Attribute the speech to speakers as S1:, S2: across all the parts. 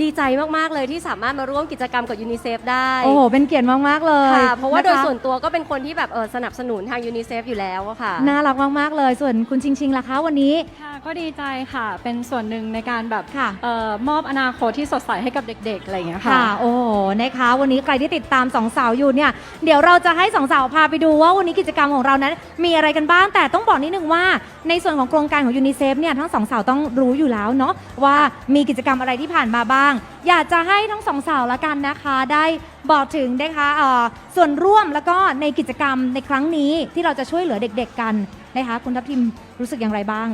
S1: ดีใจมาก ๆ เลยที่สามารถมาร่วมกิจกรรมกับยูนิเซฟได้
S2: โอ้โห เป็นเกียรติมาก ๆ เลย
S1: ค่ะเพราะว่าโดย
S2: ค
S1: ส่วนตัวก็เป็นคนที่แบบเออสนับสนุนทางยูนิเซฟอยู่แล้วอะค่ะ
S2: น่ารักมาก ๆ เลย ส่วนคุณชิงชิงล่ะคะวันนี้
S3: ค่ะก็ดีใจค่ะ เป็นส่วนหนึ่งในการแบบ
S2: ค่ะ
S3: เอ่อมอบอนาคตที่สดใสให้กับเด็ก ๆ อะไรอย่างเงี้ย
S2: ค่ะ
S3: ค่ะ
S2: โอ้โหนะคะ วันนี้ใครที่ติดตามสองสาวอยู่เนี่ย เดี๋ยวเราจะให้สองสาวพาไปดูว่าวันนี้กิจกรรมของเรานั้น มีอะไรกันบ้าง แต่ต้องบอกนิดนึงว่า ในส่วนของโครงการของยูนิเซฟเนี่ยทั้งสองสาวต้องรู้อยู่แล้วเนาะว่ามีกิจกรรมอะไรที่ผ่านมาบ้างอยากจะให้ทั้งสองสาวละกันนะคะ ได้บอกถึงนะคะเอ่อส่วนร่วมแล้วก็ในกิจกรรมในครั้งนี้ที่เราจะช่วยเหลือเด็กๆกันนะคะ คุณทัพทิมรู้สึกอย่างไรบ้าง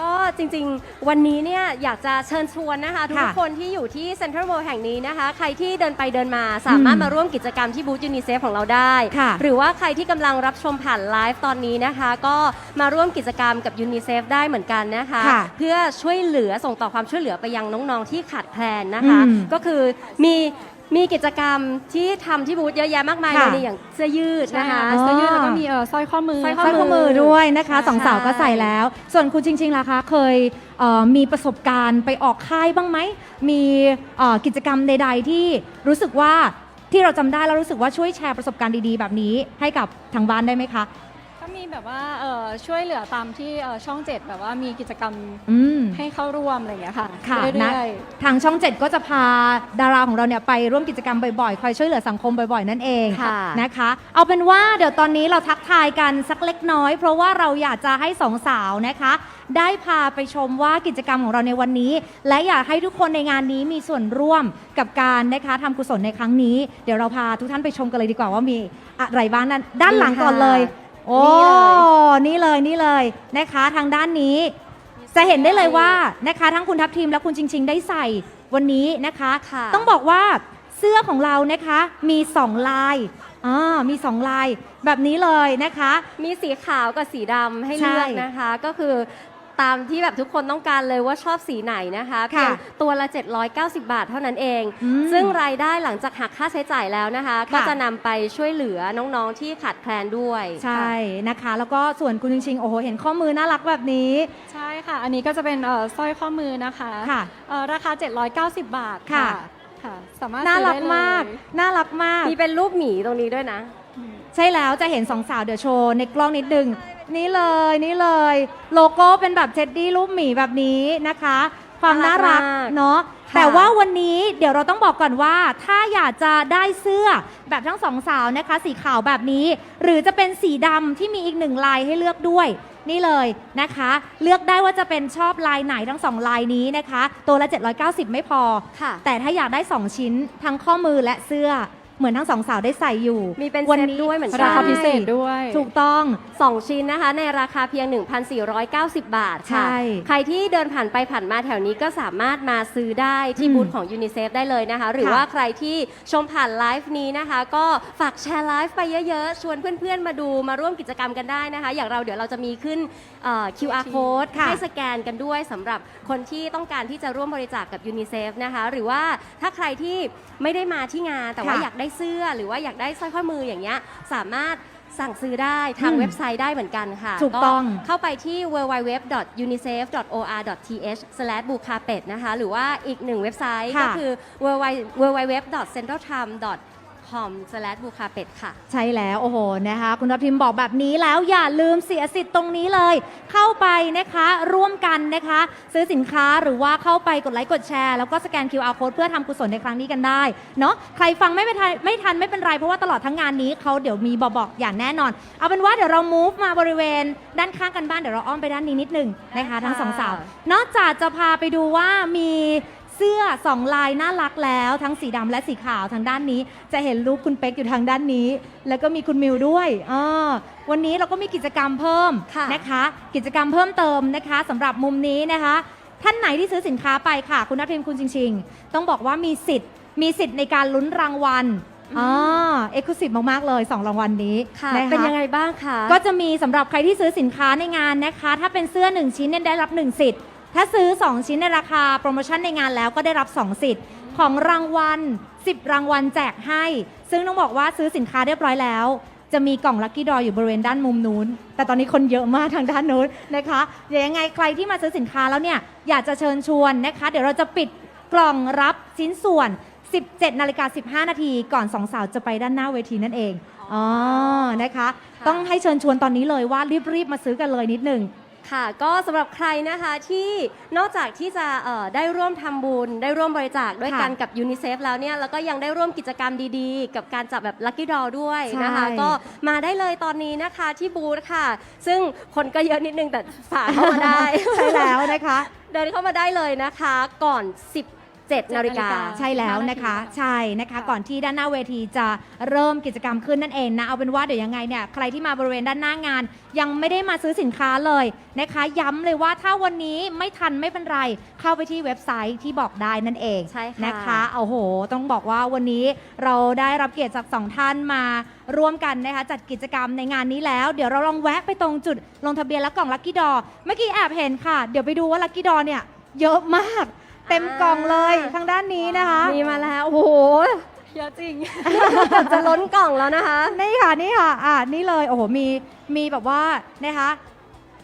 S1: ก็จริงๆ วันนี้เนี่ยอยากจะเชิญชวนนะคะ ทุก
S2: ค่ะ
S1: คนที่อยู่ที่เซ็นทรัลเวิลด์แห่งนี้นะคะ ใครที่เดินไปเดินมาสามารถ
S2: อืม
S1: มาร่วมกิจกรรมที่บูธยูนิเซฟของเราได้
S2: ค่ะ
S1: หรือว่าใครที่กำลังรับชมผ่านไลฟ์ตอนนี้นะคะ ก็มาร่วมกิจกรรมกับยูนิเซฟได้เหมือนกันนะคะ
S2: ค่ะ
S1: เพื่อช่วยเหลือส่งต่อความช่วยเหลือไปยังน้องๆที่ขาดแคลนนะคะ
S2: อืม
S1: ก็คือมี มีกิจกรรมที่ทำที่บูธเยอะแยะมากมายเลย
S2: ค่ะ
S1: ในอย่างเสื้อยืด
S3: ใช่
S1: นะคะ
S3: ค่ะเสื้อยืดแล้วก็มีเอ่อสร้อยข้อมือ
S1: สร้อย
S2: สร้อยข้อมือด้วยนะคะสองสาวก็
S1: ใช่
S2: ใส่แล้ว ส่วนคุณจริงๆล่ะคะเคยเอ่อมีประสบการณ์ไปออกค่ายบ้างไหม มีเอ่อกิจกรรมใด ๆ ที่รู้สึกว่าที่เราจำได้แล้วรู้สึกว่าช่วยแชร์ประสบการณ์ดีๆ แบบนี้ให้กับทางบ้านได้ไหมคะ
S3: ก็มีแบบว่าเอ่อช่วยเหลือตามที่เอ่อช่องเจ็ดแบบว่ามีกิจกรรม
S2: อืม
S3: ให้เข้าร่วมอะไรอย่างเงี้ยค่ะ
S2: ค่ะ
S3: เรื่
S2: นะ
S3: อย
S2: ทางช่อง 7 ก็จะพาดาราของเราเนี่ยไปร่วมกิจกรรมบ่อยๆ คอยช่วยเหลือสังคมบ่อยๆ นั่นเอง
S1: ค่ะ
S2: นะคะ เอาเป็นว่าเดี๋ยวตอนนี้เราทักทายกันสักเล็กน้อย เพราะว่าเราอยากจะให้สองสาวนะคะ ได้พาไปชมว่ากิจกรรมของเราในวันนี้ และอยากให้ทุกคนในงานนี้มีส่วนร่วมกับการนะคะทำกุศลในครั้งนี้ เดี๋ยวเราพาทุกท่านไปชมกันเลยดีกว่าว่ามีอะไรบ้างนั้นด้านหลังก่อนเลย โอ้นี่เลยนี่เลยนะคะทางด้านนี้ จะเห็นได้เลยว่านะคะทั้งคุณทัพทีมและคุณจริง ๆ ได้ใส่วันนี้นะคะ
S1: ค่ะ
S2: ต้องบอกว่าเสื้อของเรานะคะมี2ลายอ่ามี2ลายแบบนี้เลยนะคะ
S1: มีสีขาวกับสีดำให้
S2: ใช่
S1: เลือกนะคะ ก็คือ ตามที่แบบทุกคนต้องการเลยว่าชอบสีไหนนะคะ
S2: ค่ะ
S1: เพียงตัวละ 790 บาทเท่านั้นเอง
S2: อืม
S1: ซึ่งรายได้หลังจากหักค่าใช้จ่ายแล้วนะคะ
S2: ค่ะ
S1: ก็จะนำไปช่วยเหลือน้องๆที่ขาดแคลนด้วย
S2: ใช่นะคะ แล้วก็ส่วนคุณจริงๆโอ้โหเห็นข้อมือน่ารักแบบนี้
S3: ๆใช่ค่ะ อันนี้ก็จะเป็นเอ่อสร้อยข้อมือนะคะ
S2: ค่ะ
S3: เอ่อราคา 790 บาท
S2: ค่ะ
S3: ค่ะค่ะสามารถ
S2: น่า
S3: ซื้อ
S2: รัก
S3: ได้เลย
S2: มาก น่ารักมาก
S1: มีเป็นรูปหมีตรงนี้ด้วยนะ
S2: ใช่แล้วจะเห็นสองสาวเดี๋ยวโชว์ในกล้องนิดนึง นี่เลยนี่เลย โลโก้เป็นแบบเท็ดดี้รูปหมีแบบนี้นะคะ ความน่ารัก
S1: น่ารักมาก
S2: เนาะ
S1: ค่ะ
S2: แต่ว่าวันนี้เดี๋ยวเราต้องบอกก่อนว่า ถ้าอยากจะได้เสื้อแบบทั้งสองสาวนะคะ สีขาวแบบนี้ หรือจะเป็นสีดำที่มีอีกหนึ่งลายให้เลือกด้วย นี่เลยนะคะ เลือกได้ว่าจะเป็นชอบลายไหนทั้งสองลายนี้นะคะ ตัวละ 790 ไม่พอ
S1: ค่ะ
S2: แต่ถ้าอยากได้ 2 ชิ้นทั้งข้อมือและเสื้อ เหมือนทั้งสองสาวได้ใส่อยู่
S1: มีเป็น
S2: วั
S1: เซตด้วยเหมือนกั
S3: รานคาพิเศษด้วย
S2: ถูกต้อง
S1: 2ชิ้นนะคะ ในราคาเพียง 1,490 บาทค่ะ
S2: ใช่
S1: ใครที่เดินผ่านไปผ่านมาแถวนี้ก็สามารถมาซื้อได้ที่
S2: อืม
S1: บูธของยูนิเซฟได้เลยนะคะ หรือ
S2: ค่ะ
S1: ว่าใครที่ชมผ่านไลฟ์นี้นะคะ ก็ฝากแชร์ไลฟ์ไปเยอะๆ ชวนเพื่อนๆ มาดูมาร่วมกิจกรรมกันได้นะคะ อย่างเราเดี๋ยวเราจะมีขึ้นเอ่อ QR code
S2: ค่ะ
S1: ให้สแกนกันด้วยสำหรับคนที่ต้องการที่จะร่วมบริจาคกับยูนิเซฟนะคะ หรือว่าถ้าใครที่ไม่ได้มาที่งานแต่ว่า
S2: ค่ะ
S1: อยากได้เสื้อหรือว่าอยากได้สร้อยข้อมืออย่างเงี้ยสามารถสั่งซื้อได้ทาง
S2: อืม
S1: เว็บไซต์ได้เหมือนกันค่ะ
S2: ถูกต้อง
S1: เข้าไปที่ www.unicef.or.th/bucapet นะคะ หรือว่าอีกหนึ่งเว็บไซต์
S2: ค่ะ
S1: ก็คือ www.centraltime.com/bucapet ค่ะ
S2: ใช่แล้วโอ้โหนะคะ คุณทัพทิมบอกแบบนี้แล้วอย่าลืมเสียสิทธิ์ตรงนี้เลย เข้าไปนะคะร่วมกันนะคะ ซื้อสินค้าหรือว่าเข้าไปกดไลค์กดแชร์ แล้วก็สแกน QR code เพื่อทำกุศลในครั้งนี้กันได้เนาะใครฟังไม่ทันไม่ทันไม่เป็นไรเพราะว่าตลอดทั้งงานนี้เขาเดี๋ยวมีบอกบอกอย่างแน่นอน เอาเป็นว่าเดี๋ยวเรา move มาบริเวณ ด้านข้างกันบ้านเดี๋ยวเราอ้อมไปด้านนี้นิดหนึงนะคะ ทั้งสองสาวนอกจากจะพาไปดูว่ามี เสื้อสองลายน่ารักแล้ว ทั้งสีดำและสีขาวทางด้านนี้ จะเห็นรูปคุณเป๊กอยู่ทางด้านนี้ แล้วก็มีคุณมิวด้วยอ่าวันนี้เราก็มีกิจกรรมเพิ่ม
S1: ค่ะ
S2: นะคะ กิจกรรมเพิ่มเติมนะคะสำหรับมุมนี้นะคะ ท่านไหนที่ซื้อสินค้าไปค่ะ คุณนัทพิมคุณจริง ๆ ต้องบอกว่ามีสิทธิ์ มีสิทธิ์ในการลุ้นรางวัลอ่าเอ็กซ์คลูซีฟมากๆเลย2รางวัลนี้
S1: ค่ะ
S2: นะคะ
S1: เป็นยังไงบ้างคะ
S2: ก็จะมีสำหรับใครที่ซื้อสินค้าในงานนะคะ ถ้าเป็นเสื้อ 1 ชิ้นเนี่ยได้รับ 1 สิทธิ์ ถ้าซื้อ 2 ชิ้นในราคาโปรโมชั่นในงานแล้วก็ได้รับ 2 สิทธิ์ของรางวัล 10 รางวัลแจกให้ ซึ่งต้องบอกว่าซื้อสินค้าเรียบร้อยแล้ว จะมีกล่องลัคกี้ดออยู่บริเวณด้านมุมนู้น แต่ตอนนี้คนเยอะมากทางด้านนู้นนะคะเดี๋ยวยังไงใครที่มาซื้อสินค้าแล้วเนี่ยอยากจะเชิญชวนนะคะ เดี๋ยวเราจะปิดกล่องรับชิ้นส่วน 17นาฬิกา15 นาทีก่อนสองสาวจะไปด้านหน้าเวทีนั่นเองอ๋อนะคะ ต้องให้เชิญชวนตอนนี้เลยว่ารีบๆมาซื้อกันเลยนิดหนึ่ง
S1: ค่ะก็สำหรับใครนะคะที่นอกจากที่จะเอ่อได้ร่วมทำบุญ ได้ร่วมบริจาคด้วยกัน
S2: ค่ะ
S1: กับยูนิเซฟแล้วเนี่ยแล้วก็ยังได้ร่วมกิจกรรมดีๆ กับการจับแบบลั c กี้ดอด้วยนะคะ
S2: ใช่
S1: ก็มาได้เลยตอนนี้นะคะที่บูธค่ะ ซึ่งคนก็เยอะนิดนึงแต่ฝากเข้ามาได้
S2: ใช่แล้วนะคะ
S1: เดินเข้ามาได้เลยนะคะก่อน 17นาฬิกา
S2: ใช่แล้วนะคะ ใช่นะคะ ก่อนที่ด้านหน้าเวทีจะเริ่มกิจกรรมขึ้นนั่นเองนะเอาเป็นว่าเดี๋ยวยังไงเนี่ยใครที่มาบริเวณด้านหน้างาน ยังไม่ได้มาซื้อสินค้าเลยนะคะ ย้ำเลยว่าถ้าวันนี้ไม่ทันไม่เป็นไร เข้าไปที่เว็บไซต์ที่บอกได้นั่นเอง
S1: ใช่ค่ะ
S2: นะคะโอ้โห ต้องบอกว่าวันนี้เราได้รับเกียรติจากสองท่านมาร่วมกันนะคะจัดกิจกรรมในงานนี้แล้ว เดี๋ยวเราลองแวะไปตรงจุดลงทะเบียนและกล่องลัคกี้ดอเมื่อกี้แอบเห็นค่ะ เดี๋ยวไปดูว่าลัคกี้ดอเนี่ยเยอะมาก เต็มกล่องเลยทางด้านนี้นะคะ
S1: มีมาแล้วโอ้โห
S3: เยอะจริง
S1: เกือบจะล้นกล่องแล้วนะคะ
S2: นี่ค่ะนี่ค่ะอ่านี่เลยโอ้โหมีมีแบบว่านะคะ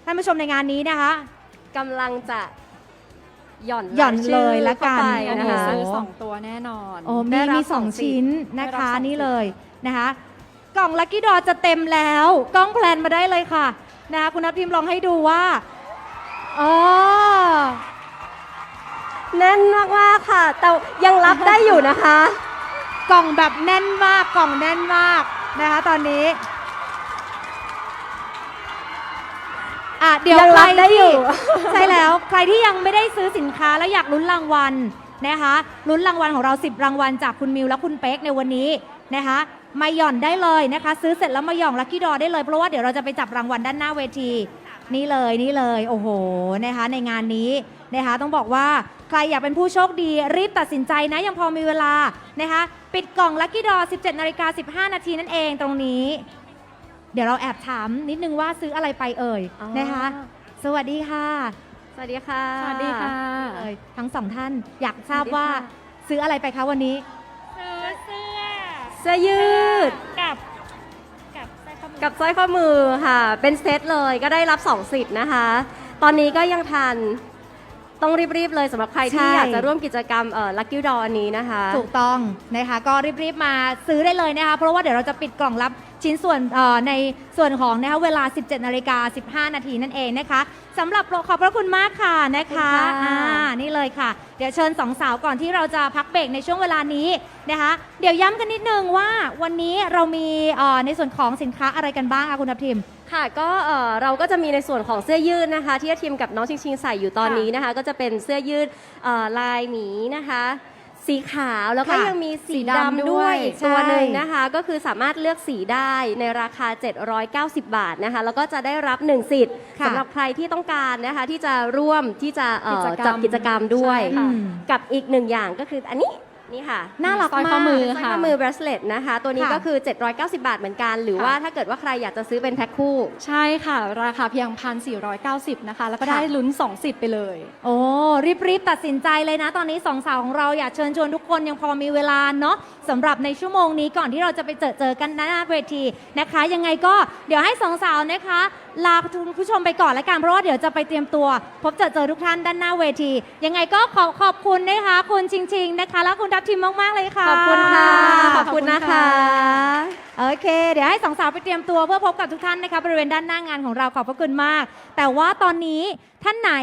S2: ท่านผู้ชมในงานนี้นะคะ
S1: กำลังจะหย่อน
S2: หย่อน
S1: รายชื่
S2: เลยละกัน
S1: เข้าไป
S3: อัน
S1: นะ
S3: นี้
S1: คะ
S3: ซื้อ2ตัวแน่นอน
S2: โอ้
S1: ได้
S2: มี
S1: รับ
S2: มี
S1: ส
S2: ส
S1: อ
S2: องง
S1: สิทธิ์
S2: ชิ้นนะ
S3: ได้รับ
S2: คะ
S3: สอง
S2: นี่
S3: สิทธิ์
S2: เลยนะคะ กล่องลัคกี้ดอจะเต็มแล้วกล้องแพลนมาได้เลยค่ะนะคะคุณนัทพิมพ์ลองให้ดูว่า
S1: น่นมากๆค่ะ แต่ยังรับได้อยู่นะคะ
S2: กล่องแบบแน่นมากกล่องแน่นมากนะคะตอนนี้อะเดี๋ยว
S1: ยัง
S2: ใคร
S1: รับได้อยู่
S2: ที่ใช่แล้วใครที่ยังไม่ได้ซื้อสินค้าแล้วอยากลุ้นรางวัลนะคะลุ้นรางวัลของเรา 10 รางวัลจากคุณมิวและคุณเป๊กในวันนี้นะคะมาหย่อนได้เลยนะคะ ซื้อเสร็จแล้วมาหย่อนลัคกี้ดอได้เลยเพราะว่าเดี๋ยวเราจะไปจับรางวัลด้านหน้าเวที นี่เลยนี่เลยโอ้โหนะคะในงานนี้นะคะต้องบอกว่า ใครอยากเป็นผู้โชคดีรีบตัดสินใจนะ ยังพอมีเวลานะคะ ปิดกล่องลัคกี้ดอ17นาฬิกา15 นาทีนั่นเองตรงนี้ เดี๋ยวเราแอบถามนิดนึงว่าซื้ออะไรไปเอ่ย
S1: อ๋อ
S2: นะคะ สวัสดีค่ะ
S1: สวัสดีค่ะ
S3: สวัสดีค่ะ
S2: เอ่ยทั้งสองท่านอยากทราบ
S1: สวัสดี
S2: ว่า
S1: ค่ะ
S2: ซื้ออะไรไปคะวันนี้
S4: ซื้อเสื้อ
S1: เสื้อยืด
S4: กับ กับสร้อยข้อมือ
S1: กับสร้อยข้อมือค่ะ เป็นเซตเลยก็ได้รับ 2 สิทธิ์นะคะ ตอนนี้ก็ยังทัน ต้องรีบ ๆ เลยสำหรับใครที่
S2: ใช่
S1: อยากจะร่วมกิจกรรมเอ่อลัคกี้ดออันนี้นะคะ
S2: ถูกต้องนะคะ ก็รีบ ๆ มาซื้อได้เลยนะคะ เพราะว่าเดี๋ยวเราจะปิดกล่องรับ ชิ้นส่วนเอ่อในส่วนของนะคะเวลา 17นาฬิกา15 นาทีนั่นเองนะคะสำหรับโปรขอบพระคุณมากค่ะนะคะ
S1: ขอบคุณค่ะ
S2: อ่านี่เลยค่ะ เดี๋ยวเชิญสองสาวก่อนที่เราจะพักเบรกในช่วงเวลานี้นะคะ เดี๋ยวย้ำกันนิดนึงว่าวันนี้เรามีเอ่อในส่วนของสินค้าอะไรกันบ้างคะคุณทัพทิม
S1: ค่ะก็เอ่อเราก็จะมีในส่วนของเสื้อยืดนะคะ ที่ทีมกับน้องชิงชิงใส่อยู่ตอนนี้นะคะ ก็จะเป็นเสื้อยืดเอ่อลายหมีนะคะ สีขาวแล้วก็
S2: ค่ะ
S1: ยังมีสี
S3: สีดำ
S1: ดำ
S3: ด้
S1: ด้ว
S3: วยย
S1: อีกตัวหนึ่ง
S2: ใช่
S1: นะคะ ก็คือสามารถเลือกสีได้ในราคา 790 บาทนะคะ แล้วก็จะได้รับ 1 สิทธิ์
S2: ค่ะ
S1: สำหรับใครที่ต้องการนะคะที่จะร่วมที่จะเอ่อ
S3: กิจกรรม
S1: จับกิจกรรมด้วย
S3: ใช่ค่ะ
S2: อืม
S1: กับอีกหนึ่งอย่างก็คืออันนี้ นี่ค่ะ
S2: น่ารัก
S3: สร้อย
S2: มา
S3: ข้อกมือ
S1: สร้อยข้อมือ bracelet นะคะ ตัวนี้
S2: ค่ะ
S1: ก็คือ 790 บาทเหมือนกัน หรือ
S3: ค่ะ
S1: ว่าถ้าเกิดว่าใครอยากจะซื้อเป็นแพ็คคู่
S3: ใช่ค่ะ ราคาเพียง 1,490 นะคะ แล้วก็
S2: ค่ะ
S3: ได้ลุ้น 2 สิทธิ์ไปเลย
S2: โอ้รีบๆตัดสินใจเลยนะ ตอนนี้สองสาวของเราอยากเชิญชวนทุกคนยังพอมีเวลาเนาะสำหรับในชั่วโมงนี้ก่อนที่เราจะไปเจอเจอกันหน้าเวทีนะคะ ยังไงก็เดี๋ยวให้สองสาวนะคะ ลาคุณผู้ชมไปก่อนแล้วกันเพราะว่าเดี๋ยวจะไปเตรียมตัว พบเจอเจอทุกท่านด้านหน้าเวที ยังไงก็ขอขอบคุณนะคะ คุณชิงชิงนะคะ และคุณทัพทิมมาก ๆ เลยค่ะ
S1: ขอบคุณค่ะ ขอบคุณ
S3: ขอบคุณ
S1: นะคะ
S3: ค่ะ
S2: โอเค เดี๋ยวให้สองสาวไปเตรียมตัวเพื่อพบกับทุกท่านนะคะบริเวณด้านหน้างานของเราขอบพระคุณมาก แต่ว่าตอนนี้ท่านไหน